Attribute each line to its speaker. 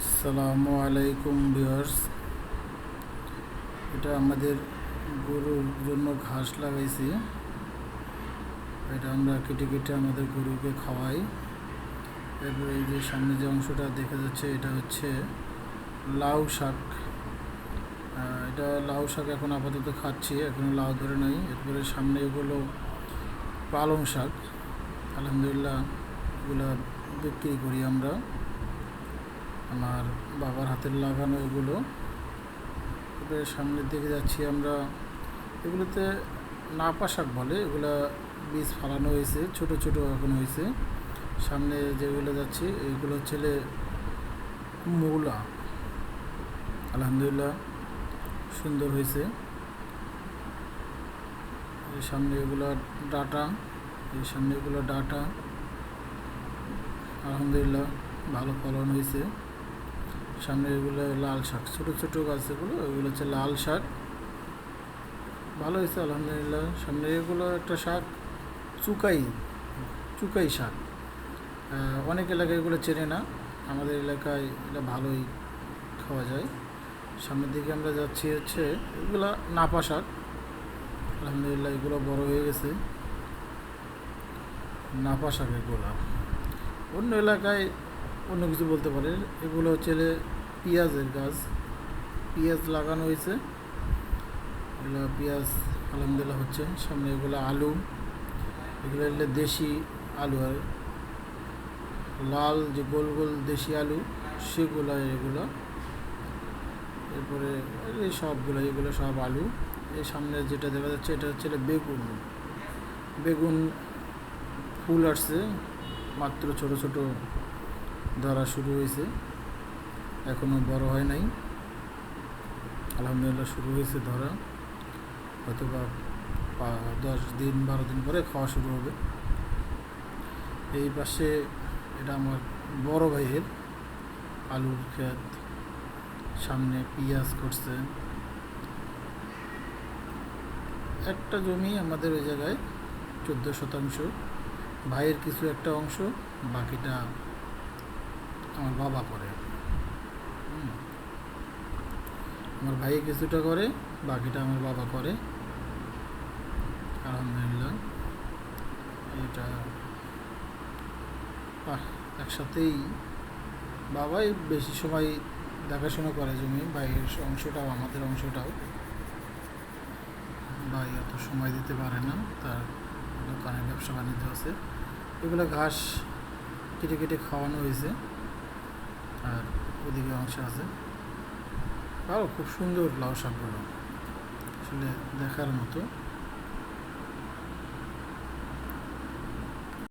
Speaker 1: আসসালামু আলাইকুম ভিউয়ার্স। এটা আমাদের গরুর জন্য ঘাস লাগাইছি। এটা আমরা কেটে কেটে আমাদের গরুকে খাওয়াই। এরপরে এই যে সামনে যে অংশটা দেখা যাচ্ছে, এটা হচ্ছে লাউ শাক। এটা লাউ শাক এখন আপাতত খাচ্ছি, এখনও লাউ ধরে নাই। এরপরে সামনে এগুলো পালং শাক। আলহামদুলিল্লাহ এগুলো বিক্রি করি আমরা। আমার বাবার হাতের লাগানো এগুলো। এবারে সামনের দিকে যাচ্ছি আমরা। এগুলোতে নাপা শাক বলে, এগুলো বীজ ফালানো হয়েছে, ছোট ছোট এখন হয়েছে। সামনে যেগুলো যাচ্ছি, এগুলো হচ্ছে মৌলা। আলহামদুলিল্লাহ সুন্দর হয়েছে। এই সামনে এগুলো ডাটা এই সামনে এগুলো ডাটা। আলহামদুলিল্লাহ ভালো ফলন হয়েছে। সামনে এগুলো লাল শাক, ছোটো ছোটো গাছ এগুলো এগুলো হচ্ছে লাল শাক। ভালো হয়েছে, আলহামদুলিল্লাহ। সামনে এগুলো একটা শাক, চুকাই চুকাই শাক। অনেক এলাকায় এগুলো চেনে না। আমাদের এলাকায় এটা ভালোই খাওয়া যায়। সামনের দিকে আমরা যাচ্ছি হচ্ছে এগুলো নাপা শাক। আলহামদুলিল্লাহ, এগুলো বড় হয়ে গেছে। নাপা শাক এগুলো। অন্য এলাকায় অন্য কিছু বলতে পারে এগুলো হচ্ছে পেঁয়াজের গাছ। পেঁয়াজ লাগানো হয়েছে। এগুলো পেঁয়াজ, আলহামদুলিল্লাহ হচ্ছে। সামনে এগুলো আলু। এগুলো হলে দেশি আলু আর লাল যে গোল গোল দেশি আলু সেগুলো এগুলো। এরপরে এই সবগুলো এগুলো সব আলু। এই সামনে যেটা দেখা যাচ্ছে, এটা হচ্ছে বেগুন। বেগুন ফুল আসছে, মাত্র ছোট ছোট ধরা শুরু হয়েছে। এখনও বড় হয় নাই। আলহামদুলিল্লাহ শুরু হয়েছে ধরা। হয়তো বা দশ দিন, বারো দিন পরে খাওয়া শুরু হবে। এই পাশে এটা আমার বড় ভাইয়ের আলুর ক্ষেত সামনে পেঁয়াজ করছে। একটা জমি আমাদের ওই জায়গায় চোদ্দ শতাংশ। ভাইয়ের কিছু একটা অংশ, বাকিটা আমার বাবা করে। আমার ভাই কিছুটা করে, বাকিটা আমার বাবা করে। আলহামদুলিল্লাহ। এটা একসাথেই বাবাই বেশি সময় দেখাশোনা করে জমি, ভাইয়ের অংশটাও, আমাদের অংশটাও। ভাই এত সময় দিতে পারে না, তার দোকানে ব্যবসা বাণিজ্য আছে। এগুলো ঘাস কেটে কেটে খাওয়ানো হয়েছে। ওদিকে অংশ আছে। আরও খুব সুন্দর লাউ শাকগুলো। আসলে দেখার মতো।